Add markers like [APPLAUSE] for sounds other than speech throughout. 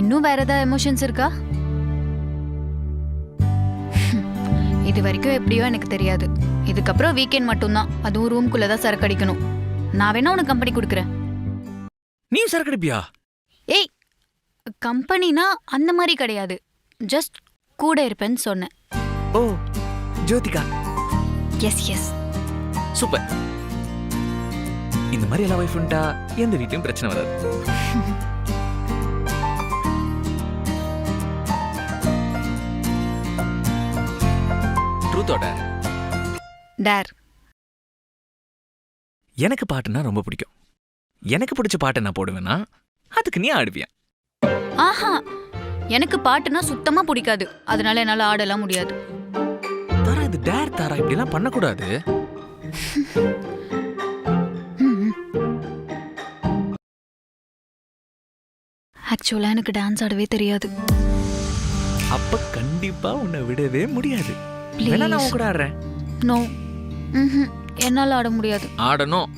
இன்னும் வேற ஏதாவது எமோஷன்ஸ் இருக்கா? [LAUGHS] இது வரைக்கும் எப்படியோ எனக்கு தெரியாது. இதுக்கப்புறம் வீக்கெண்ட் மட்டும்தான். அதுவும் ரூம்குள்ள தான் சரக்கு அடிக்கணும். நான் வேணா உனக்கு கம்பெனி கொடுக்குறேன். நீயும் சரக்கு அடிப்பியா? ஏய் கம்பெனினா அந்த மாதிரி கிடையாது. ஜஸ்ட் கூட இருப்பேன்னு சொன்னேன். Oh Jyothika. Yes yes super. இந்த மாதிரி எல்லாம் வைஃப் உண்டா? எந்த வீட்லயும் பிரச்சனை வராது. [LAUGHS] டேர். எனக்கு பாட்டுனா ரொம்ப பிடிக்கும். எனக்கு பிடிச்ச பாட்டை நான் போடுவேன்னா அதுக்கு நீ ஆடுவியா? ஆஹா எனக்கு பாட்டுனா சுத்தமா பிடிக்காது. அதனால என்னால ஆடலாம் முடியாது. தாரா இது டேர் தாரா? இப்படிலாம் பண்ணக்கூடாது. ஆக்சுவலா எனக்கு டான்ஸ் ஆடவே தெரியாது. அப்ப கண்டிப்பா உன்னை விடவே முடியாது. வேணா நான் கூட ஆடுறேன். நோ என்னால ஆட முடியாது. ஆடணும்.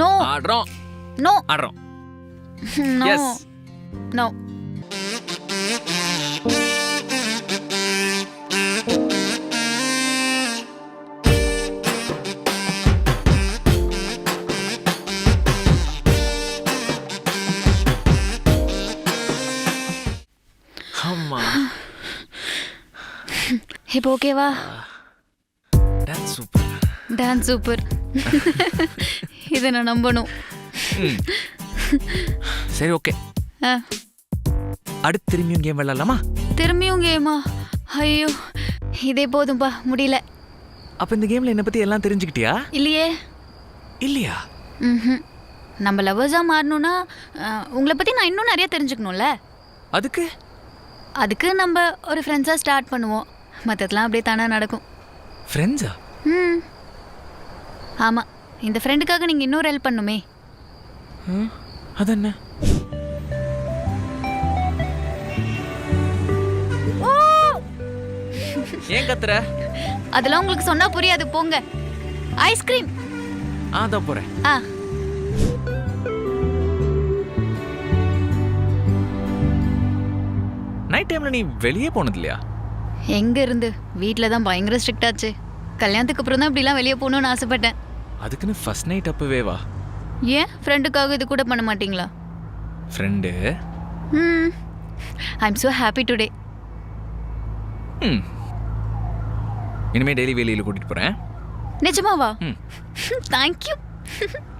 நோ ஆடுறோம். நோ ஆடுறோம். நோ எஸ் நோ ஆமா இப்போ ஓகேவா டான்ஸ் சூப்பர் டான்ஸ் சூப்பர் இதை நான் நம்பணும் சரி ஓகே ஆ, அடுத்து திரும்பியும் கேம் விளையாடலாமா திரும்பியும் கேமா ஐயோ இதே போதும்பா முடியல அப்ப இந்த கேம்ல என்ன பத்தி எல்லாம் தெரிஞ்சுக்கிட்டியா இல்லையே இல்லையா ம்ஹும். நம்ம லவ்வர்ஸாக மாறணும்னா அஹ், உங்களை பற்றி நான் இன்னும் நிறைய தெரிஞ்சுக்கணும்ல அதுக்கு அதுக்கு நம்ம ஒரு ஃப்ரெண்ட்ஸாக ஸ்டார்ட் பண்ணுவோம். மற்றதெல்லாம் அப்படியே தானாக நடக்கும். ஃப்ரெண்ட்ஸா ம். ஆமாம் இந்த ஃப்ரெண்டுக்காக நீங்கள் இன்னொரு ஹெல்ப் பண்ணுமே. அது என்ன ஏன் கத்துற? அதெல்லாம் உங்களுக்கு சொன்னால் புரியாது போங்க. ஐஸ்கிரீம் ஆ தான் போறேன். ஆ. நைட் டைம்ல நீ வெளியே போனது இல்லையா எங்கே இருந்து வீட்டில் தான் பயங்கர ஸ்ட்ரிக்ட் ஆச்சு. கல்யாணத்துக்கு அப்புறம் தான் இப்படிலாம் வெளியே போகணும்னு ஆசைப்பட்டேன். அதுக்குன்னு ஃபர்ஸ்ட் நைட் அப்பவே வா. ஏன்? ஃப்ரெண்டுக்காக இது கூட பண்ண மாட்டீங்களா? ஃப்ரெண்டு ம். I am so happy today ம். இனிமே டெய்லி வெளியில கூட்டிட்டு போறேன். நிஜமாவா? ம். [LAUGHS] தேங்க்யூ [LAUGHS]